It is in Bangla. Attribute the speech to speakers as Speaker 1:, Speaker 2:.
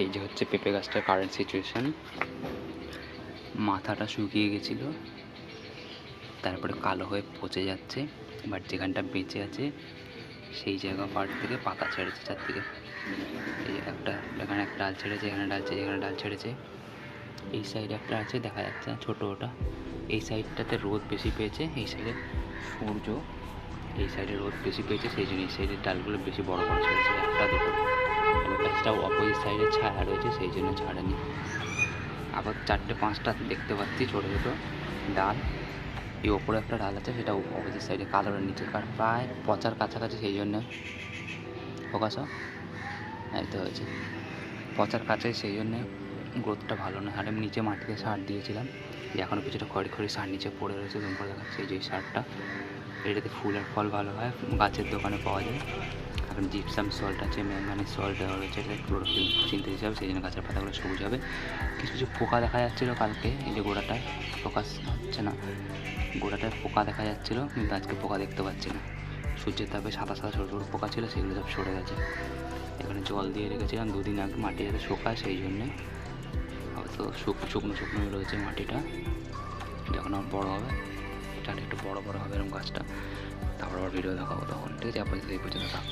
Speaker 1: এই যে হচ্ছে পেঁপে গাছটার কারেন্ট সিচুয়েশন মাথাটা শুকিয়ে গেছিল, তারপরে কালো হয়ে পচে যাচ্ছে বাট যেখানটা বেঁচে আছে, সেই জায়গা পার্ট থেকে পাতা ছেড়েছে চারদিকে। এই একটা, এখানে একটা ডাল ছেড়েছে, এখানে ডাল ছেড়েছে, এখানে ডাল ছেড়েছে। এই সাইডে একটা আছে, দেখা যাচ্ছে না ছোটো ওটা। এই সাইডটাতে রোদ বেশি পেয়েছে, এই সাইডে সূর্য। এই সাইডে রোদ বেশি পেয়েছে, সেই জন্য এই সাইডের ডালগুলো বেশি বড় বড় ছেড়েছে, একটা দুটো। এবার গাছটাও অপোজিট সাইডে ছায়া রয়েছে, সেই জন্য ছাড়েনি। আবার চারটে, পাঁচটা দেখতে পাচ্ছি, ছোটো ছোটো ডাল। এই ওপরে একটা ডাল আছে, সেটা অপোজিট সাইডে কালোর নিচে কার প্রায় পচার কাছাকাছি, সেই জন্য ফোকাস। এই তো হয়েছে। পচার কাছে সেই জন্যে গ্রোথটা ভালো না আর আমি নিচে মাটিতে সার দিয়েছিলাম। যে এখনও কিছুটা খড়ি খড়ি সার নিচে পড়ে রয়েছে জুম করে দেখা সেই যে সারটা, এটাতে ফুল আর ফল ভালো হয়। গাছের দোকানে পাওয়া যায়। এখন জিপসাম সল্ট আছে ম্যাঙ্গানিজ সল্ট রয়েছে ক্লোরোফিল চিনতে হিসাবে সেই জন্য গাছের পাতাগুলো সবুজ হবে। কিছু কিছু পোকা দেখা যাচ্ছিল কালকে, এই যে গোড়াটায় ফোকাস হচ্ছে না, গোড়াটায় পোকা দেখা যাচ্ছিল, কিন্তু আজকে পোকা দেখতে পাচ্ছি না। সূর্যের তাপে সাদা সাদা, ছোটো ছোটো পোকা ছিল, সেগুলো সব সরে গেছে। এখানে জল দিয়ে রেখেছিলাম, দুদিন আগে মাটি যাতে শোকায়, সেই জন্যে। হয়তো শুকনো শুকনো শুকনো রয়েছে মাটিটা। যখন আমার বড়ো হবে। এটা একটু বড় বড় হবে এরকম গাছটা। তারপর আবার ভিডিও দেখাবো তখন। ঠিক আছে, আপাতত এই পর্যন্ত থাক।